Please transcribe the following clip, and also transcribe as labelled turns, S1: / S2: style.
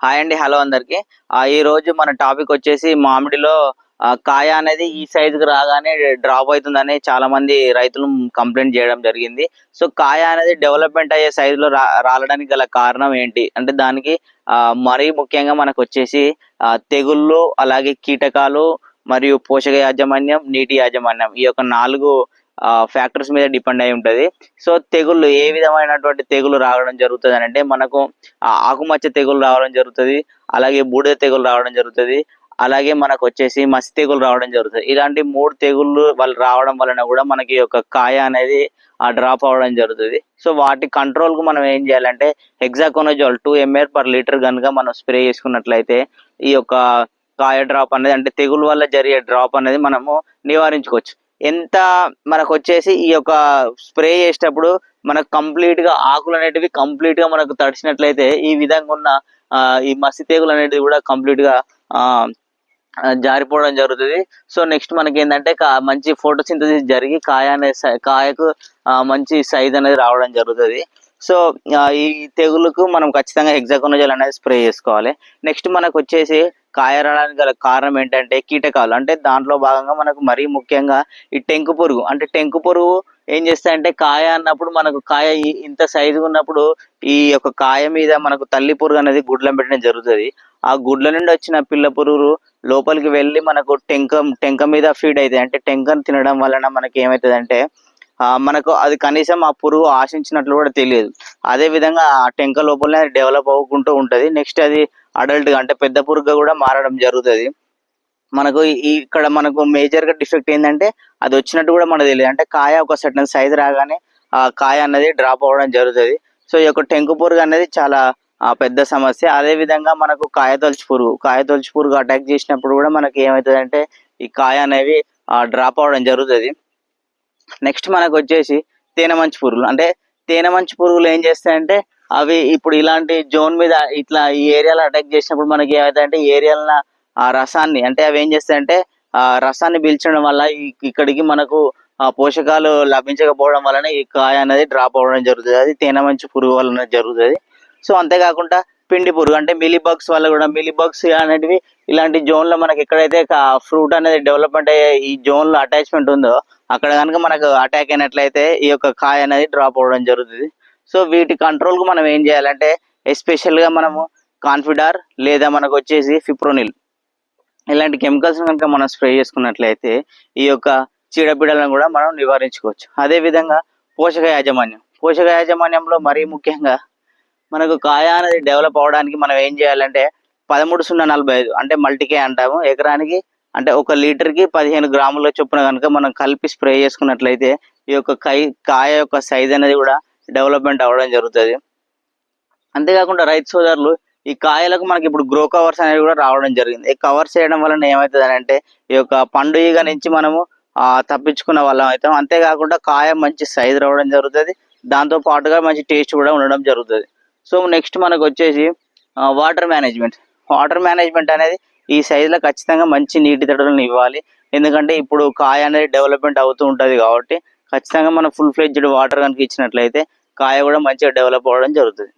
S1: Hi అండి hello అందరికి. ఈ రోజు మన టాపిక్ వచ్చేసి మామిడిలో కాయ అనేది ఈ సైజుకి రాగానే డ్రాప్ అవుతుందని చాలా మంది రైతులు కంప్లైంట్ చేయడం జరిగింది. సో కాయ అనేది డెవలప్మెంట్ అయ్యే సైజులో రా రాలడానికి గల కారణం ఏంటి? అంటే దానికి మరీ ముఖ్యంగా మనకు వచ్చేసి తెగుళ్ళు అలాగే కీటకాలు మరియు పోషక యాజమాన్యం నీటి యాజమాన్యం ఈ యొక్క నాలుగు ఫ్యాక్టర్స్ మీద డిపెండ్ అయి ఉంటుంది. సో తెగుళ్ళు ఏ విధమైనటువంటి తెగులు రావడం జరుగుతుంది అని అంటే మనకు ఆకుమచ్చ తెగులు రావడం జరుగుతుంది అలాగే బూడిద తెగులు రావడం జరుగుతుంది అలాగే మనకు వచ్చేసి మసి తెగులు రావడం జరుగుతుంది. ఇలాంటి మూడు తెగుళ్ళు వాళ్ళు రావడం వలన కూడా మనకి ఈ యొక్క కాయ అనేది ఆ డ్రాప్ అవ్వడం జరుగుతుంది. సో వాటి కంట్రోల్కు మనం ఏం చేయాలంటే hexaconazole two ml per litre కనుక మనం స్ప్రే చేసుకున్నట్లయితే ఈ యొక్క కాయ డ్రాప్ అనేది అంటే తెగులు వల్ల జరిగే డ్రాప్ అనేది మనము నివారించుకోవచ్చు. ఎంత మనకు వచ్చేసి ఈ యొక్క స్ప్రే చేసేటప్పుడు మనకు కంప్లీట్గా ఆకులు అనేటివి కంప్లీట్గా మనకు తడిచినట్లయితే ఈ విధంగా ఉన్న ఈ మసి తెగులు అనేటివి కూడా కంప్లీట్గా ఆ జారిపోవడం జరుగుతుంది. సో నెక్స్ట్ మనకి ఏంటంటే కా- మంచి ఫోటోసింథసిస్ జరిగి కాయ అనే కాయకు మంచి సైజ్ అనేది రావడం జరుగుతుంది. సో ఈ తెగులుకు మనం ఖచ్చితంగా హెగ్జాకోనజల్ అనేది స్ప్రే చేసుకోవాలి. నెక్స్ట్ మనకు వచ్చేసి కాయ రావడానికి గల కారణం ఏంటంటే కీటకాలు. అంటే దాంట్లో భాగంగా మనకు మరీ ముఖ్యంగా ఈ టెంకు పురుగు. అంటే టెంకు పురుగు ఏం చేస్తాయంటే కాయ అన్నప్పుడు మనకు కాయ ఇంత సైజు ఉన్నప్పుడు ఈ యొక్క కాయ మీద మనకు తల్లి పురుగు అనేది గుడ్లను పెట్టడం జరుగుతుంది. ఆ గుడ్ల నుండి వచ్చిన పిల్ల పురుగు లోపలికి వెళ్ళి మనకు టెంక టెంక మీద ఫీడ్ అవుతాయి అంటే టెంకను తినడం వలన మనకి ఏమవుతుంది అంటే మనకు అది కనీసం ఆ పురుగు ఆశించినట్లు కూడా తెలియదు. అదే విధంగా ఆ టెంక లోపలనే డెవలప్ అవ్వకుంటూ ఉంటుంది. నెక్స్ట్ అది అడల్ట్గా అంటే పెద్ద పురుగుగా కూడా మారడం జరుగుతుంది. మనకు ఇక్కడ మనకు మేజర్గా డిఫెక్ట్ ఏంటంటే అది వచ్చినట్టు కూడా మనకు తెలియదు. అంటే కాయ ఒక సర్టన్ సైజ్ రాగానే ఆ కాయ అన్నది డ్రాప్ అవ్వడం జరుగుతుంది. సో ఈ యొక్క టెంకు పురుగు అనేది చాలా పెద్ద సమస్య. అదే విధంగా మనకు కాయ తొలచి పురుగు. కాయ తొలచి పురుగు అటాక్ చేసినప్పుడు కూడా మనకి ఏమవుతుంది అంటే ఈ కాయ అనేవి డ్రాప్ అవ్వడం జరుగుతుంది. నెక్స్ట్ మనకు వచ్చేసి తేనె మంచి పురుగులు. అంటే తేనె మంచి పురుగులు ఏం చేస్తాయంటే అవి ఇప్పుడు ఇలాంటి జోన్ మీద ఇట్లా ఈ ఏరియాలో అటాక్ చేసినప్పుడు మనకి ఏమవుతాయంటే ఈ ఏరియాల ఆ రసాన్ని అంటే అవి ఏం చేస్తాయంటే ఆ రసాన్ని పీల్చడం వల్ల ఇక్కడికి మనకు ఆ పోషకాలు లభించకపోవడం వలన ఈ కాయ అనేది డ్రాప్ అవ్వడం జరుగుతుంది. అది తేనె మంచి పురుగు వలన జరుగుతుంది. సో అంతేకాకుండా పిండి పురుగు అంటే మిలీ బగ్స్ వల్ల కూడా మిలీ బగ్స్ అనేటివి ఇలాంటి జోన్లో మనకి ఎక్కడైతే ఫ్రూట్ అనేది డెవలప్మెంట్ అయ్యే ఈ జోన్లో అటాచ్మెంట్ ఉందో అక్కడ కనుక మనకు అటాక్ అయినట్లయితే ఈ యొక్క కాయ అనేది డ్రాప్ అవ్వడం జరుగుతుంది. సో వీటి కంట్రోల్కు మనం ఏం చేయాలంటే ఎస్పెషల్గా మనము కాన్ఫిడార్ లేదా మనకు వచ్చేసి ఫిప్రోనిల్ ఇలాంటి కెమికల్స్ కనుక మనం స్ప్రే చేసుకున్నట్లయితే ఈ యొక్క చీడపీడలను కూడా మనం నివారించుకోవచ్చు. అదే విధంగా పోషక యాజమాన్యం. పోషక యాజమాన్యంలో మరీ ముఖ్యంగా మనకు కాయ అనేది డెవలప్ అవడానికి మనం ఏం చేయాలంటే పదమూడు సున్నా నలభై ఐదు అంటే మల్టీకే అంటాము. ఎకరానికి అంటే ఒక లీటర్కి పదిహేను గ్రాముల చొప్పున కనుక మనం కలిపి స్ప్రే చేసుకున్నట్లయితే ఈ యొక్క కై కాయ యొక్క సైజ్ అనేది కూడా డెవలప్మెంట్ అవ్వడం జరుగుతుంది. అంతేకాకుండా రైతు సోదరులు ఈ కాయలకు మనకి ఇప్పుడు గ్రో కవర్స్ అనేవి కూడా రావడం జరిగింది. ఈ కవర్స్ చేయడం వలన ఏమవుతుంది అంటే ఈ యొక్క పండుగ నుంచి మనము తప్పించుకున్న వాళ్ళం అవుతాం. అంతేకాకుండా కాయ మంచి సైజ్ రావడం జరుగుతుంది. దాంతో పాటుగా మంచి టేస్ట్ కూడా ఉండడం జరుగుతుంది. సో నెక్స్ట్ మనకు వచ్చేసి వాటర్ మేనేజ్మెంట్. వాటర్ మేనేజ్మెంట్ అనేది ఈ సైజులో ఖచ్చితంగా మంచి నీటి తడులను ఇవ్వాలి. ఎందుకంటే ఇప్పుడు కాయ అనేది డెవలప్మెంట్ అవుతూ ఉంటుంది కాబట్టి ఖచ్చితంగా మనం ఫుల్ ఫ్లెడ్జ్డ్ వాటర్ కనుక ఇచ్చినట్లయితే కాయ కూడా మంచిగా డెవలప్ అవ్వడం జరుగుతుంది.